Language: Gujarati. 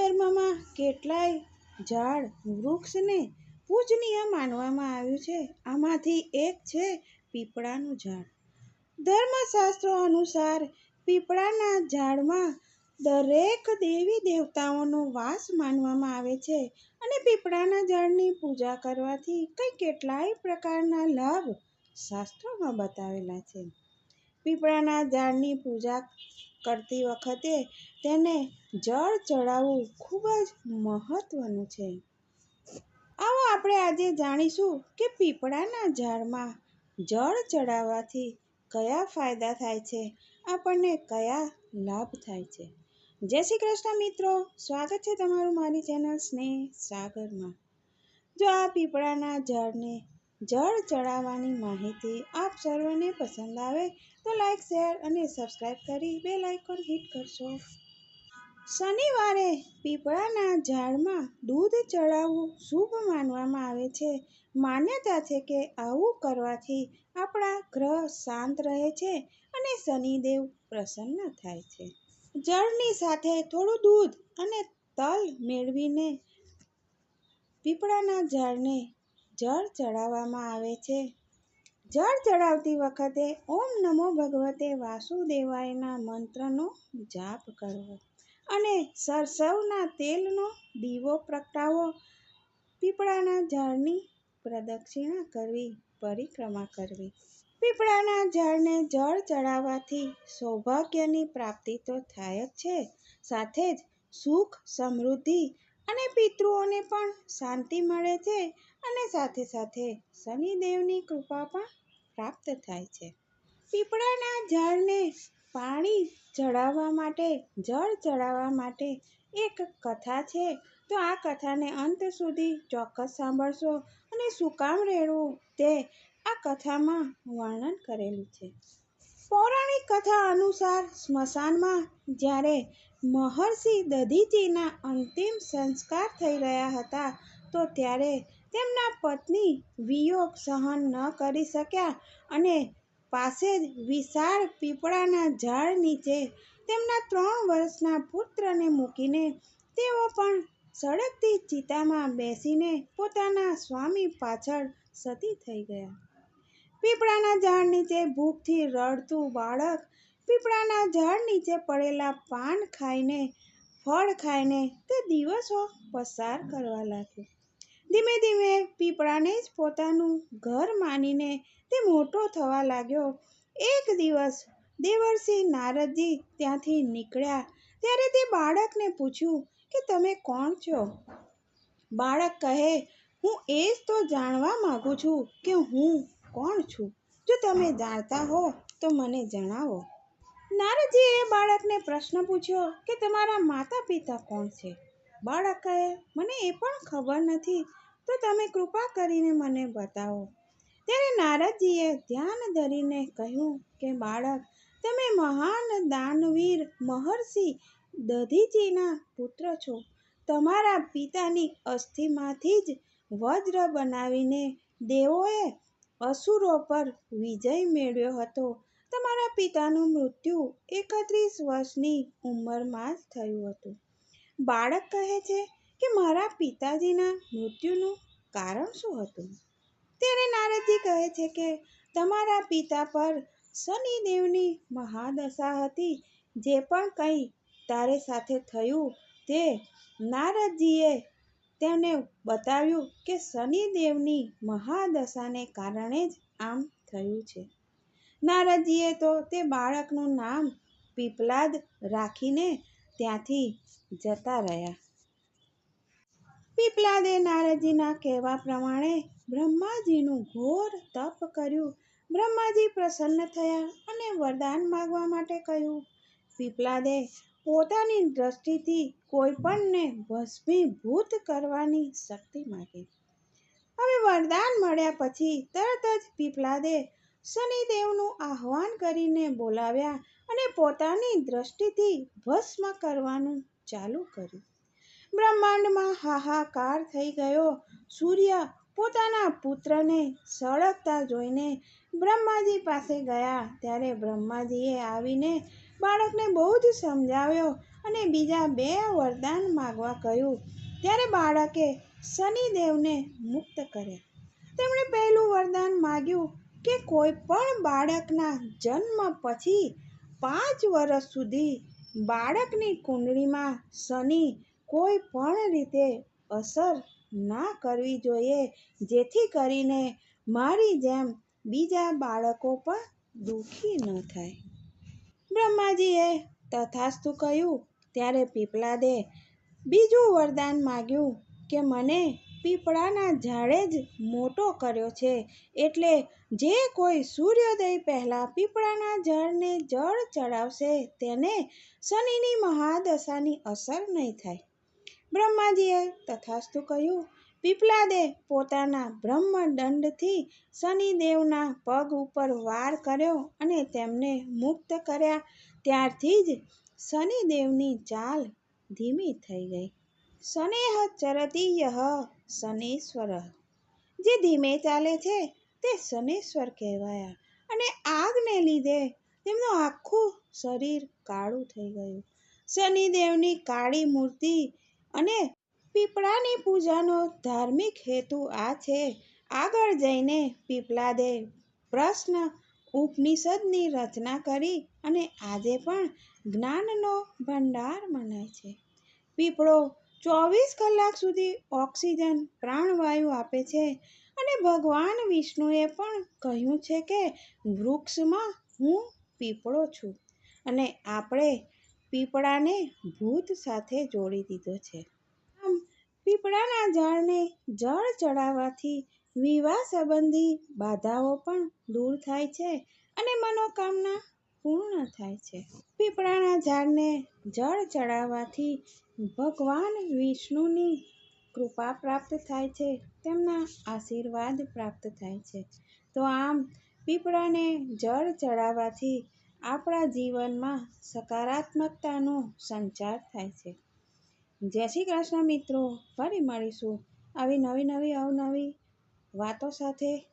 ધર્મમાં કેટલાય ઝાડ, વૃક્ષને પૂજનીય માનવામાં આવ્યું છે. આમાંથી એક છે પીપળાનું ઝાડ. ધર્મશાસ્ત્રો અનુસાર પીપળાના ઝાડમાં દરેક દેવી દેવતાઓનો વાસ માનવામાં આવે છે અને પીપળાના ઝાડની પૂજા કરવાથી કંઈ કેટલાય પ્રકારના લાભ શાસ્ત્રોમાં બતાવેલા છે. પીપળાના ઝાડની પૂજા કરતી વખતે તેને જળ ચડાવવું ખૂબ જ મહત્વનું છે. આવો આપણે આજે જાણીશું કે પીપળાના ઝાડમાં જળ ચડાવવાથી કયા ફાયદા થાય છે, આપણને કયા લાભ થાય છે. જય શ્રી કૃષ્ણ મિત્રો, સ્વાગત છે તમારું મારી ચેનલ સ્નેહ સાગરમાં. જો આ પીપળાના ઝાડને જળ ચડાવવાની માહિતી આપ સર્વને પસંદ આવે તો લાઈક શેર અને સબસ્ક્રાઈબ કરી બે લાઇકોન હિટ કરશો. શનિવારે પીપળાના ઝાડમાં દૂધ ચડાવવું શુભ માનવામાં આવે છે. માન્યતા છે કે આવું કરવાથી આપણા ગ્રહ શાંત રહે છે અને શનિદેવ પ્રસન્ન થાય છે. જળની સાથે થોડું દૂધ અને તલ મેળવીને પીપળાના ઝાડને જળ ચડાવવામાં આવે છે. જળ ચડાવતી વખતે ઓમ નમો ભગવતે વાસુદેવાયના મંત્રનો જાપ કરવો અને સરસવના તેલનો દીવો પ્રગટાવો. પીપળાના ઝાડની પ્રદક્ષિણા કરવી, પરિક્રમા કરવી. પીપળાના ઝાડને જળ ચડાવવાથી સૌભાગ્યની પ્રાપ્તિ તો થાય જ છે. સાથે જ સુખ, સમૃદ્ધિ અને પિતૃઓને પણ શાંતિ મળે છે. અને સાથે સાથે શનિદેવની કૃપા પણ પ્રાપ્ત થાય છે. પીપળાના ઝાડને પાણી ચડાવવા માટે, જળ ચડાવવા માટે એક કથા છે. તો આ કથાને અંત સુધી ચોક્કસ સાંભળશો અને શું કામ રહેવું તે આ કથામાં વર્ણન કરેલું છે. પૌરાણિક કથા અનુસાર સ્મશાનમાં જ્યારે મહર્ષિ દધીજીના અંતિમ સંસ્કાર થઈ રહ્યા હતા તો ત્યારે તેમના પત્ની વિયોગ સહન ન કરી શક્યા અને પાસે જ વિશાળ પીપળાના ઝાડ નીચે તેમના ત્રણ વર્ષના પુત્રને મૂકીને તેઓ પણ સળગતી ચિતામાં બેસીને પોતાના સ્વામી પાછળ સતી થઈ ગયા. પીપળાના ઝાડ નીચે ભૂખથી રડતું બાળક પીપળાના ઝાડ નીચે પડેલા પાન ખાઈને, ફળ ખાઈને તે દિવસો પસાર કરવા લાગ્યો. ધીમે ધીમે પીપળાને જ પોતાનું ઘર માનીને તે મોટો થવા લાગ્યો. એક દિવસ દેવર્ષિ નારદજી ત્યાંથી નીકળ્યા. ત્યારે તે બાળકને પૂછ્યું કે, તમે કોણ છો? બાળક કહે, હું એ જ તો જાણવા માગું છું કે હું કોણ છું. જો તમે જાણતા હો, તો મને જણાવો. નારદજીએ બાળકને પ્રશ્ન પૂછ્યો કે, તમારા માતા પિતા કોણ છે? બાળક કહે મને એ પણ ખબર નથી, તો તમે કૃપા કરીને મને બતાવો. ત્યારે નારદજીએ ધ્યાન ધરીને કહ્યું કે, બાળક, તમે મહાન દાનવીર મહર્ષિ દધીજીના પુત્ર છો. તમારા પિતાની અસ્થિમાંથી જ વજ્ર બનાવીને દેવોએ અસુરો પર વિજય મેળવ્યો હતો. તમારા પિતાનું મૃત્યુ એકત્રીસ વર્ષની ઉંમરમાં જ થયું હતું. બાળક કહે છે કે મારા પિતાજીના મૃત્યુનું કારણ શું હતું? ત્યારે નારદજી કહે છે કે તમારા પિતા પર શનિદેવની મહાદશા હતી. જે પણ કંઈ તારે સાથે થયું તે નારદજીએ તેમને બતાવ્યું કે શનિદેવની મહાદશાને કારણે જ આમ થયું છે. નારદજીએ તો તે બાળકનું નામ પીપલાદ રાખીને ત્યાંથી જતા રહ્યા. પીપલાદે નારદજીના કહેવા પ્રમાણે બ્રહ્માજીનું ઘોર તપ કર્યું. બ્રહ્માજી પ્રસન્ન થયા અને વરદાન માગવા માટે કહ્યું, પીપલાદે, પોતાની દ્રષ્ટિથી કોઈપણને ભસ્મીભૂત કરવાની શક્તિ માગી. હવે વરદાન મળ્યા પછી તરત જ પીપલાદે શનિદેવનું આહ્વાન કરીને બોલાવ્યા અને પોતાની દ્રષ્ટિથી ભસ્મ કરવાનું ચાલુ કર્યું. બ્રહ્માંડમાં હાહાકાર થઈ ગયો. સૂર્ય પોતાના પુત્રને સળગતા જોઈને બ્રહ્માજી પાસે ગયા. ત્યારે બ્રહ્માજીએ આવીને બાળકને બહુ જ સમજાવ્યો અને બીજા બે વરદાન માગવા કહ્યું. ત્યારે બાળકે શનિદેવને મુક્ત કર્યા. તેમણે પહેલું વરદાન માગ્યું કે કોઈ પણ બાળકના જન્મ પછી પાંચ વર્ષ સુધી બાળકની કુંડળીમાં શનિ કોઈ પણ રીતે અસર ના કરવી જોઈએ, જેથી કરીને મારી જેમ બીજા બાળકો પણ દુઃખી ન થાય. બ્રહ્માજીએ તથાસ્તુ કહ્યું, ત્યારે પીપલાદે બીજું વરદાન માગ્યું કે મને પીપળાના ઝાડે જ મોટો કર્યો છે. એટલે જે કોઈ સૂર્યોદય પહેલાં પીપળાના ઝાડને જળ ચડાવશે, તેને શનિની મહાદશાની અસર નહીં થાય. બ્રહ્માજીએ તથાસ્તુ કહ્યું પીપલાદે પોતાના બ્રહ્મદંડથી શનિદેવના પગ ઉપર વાર કર્યો અને તેમને મુક્ત કર્યા. ત્યારથી જ શનિદેવની ચાલ ધીમી થઈ ગઈ. શનેઃ ચરતી યહ શનીશ્વર. જે ધીમે ચાલે છે, તે શનેશ્વર કહેવાયા અને આગને લીધે તેમનું આખું શરીર કાળું થઈ ગયું. શનિદેવની કાળી મૂર્તિ અને પીપળાની પૂજાનો ધાર્મિક હેતુ આ છે. આગળ જઈને પીપલાદે પ્રશ્ન, ઉપનિષદની રચના કરી અને આજે પણ જ્ઞાનનો ભંડાર મનાય છે. પીપળો ચોવીસ કલાક સુધી ઓક્સિજન પ્રાણવાયુ આપે છે. અને ભગવાન વિષ્ણુએ પણ કહ્યું છે કે વૃક્ષમાં હું પીપળો છું અને આપણે પીપળાને ભૂત સાથે જોડી દીધો છે. આમ પીપળાના ઝાડને જળ ચડાવવાથી વિવાહ સંબંધી બાધાઓ પણ દૂર થાય છે અને મનોકામના પૂર્ણ થાય છે. પીપળાના ઝાડને જળ ચડાવવાથી ભગવાન વિષ્ણુની કૃપા પ્રાપ્ત થાય છે, તેમના આશીર્વાદ પ્રાપ્ત થાય છે. તો આમ, પીપળાને જળ ચડાવવાથી આપણા જીવનમાં સકારાત્મકતાનો સંચાર થાય છે. જય શ્રી કૃષ્ણ મિત્રો, ફરી મળીશું આવી નવી નવી અવનવી વાતો સાથે.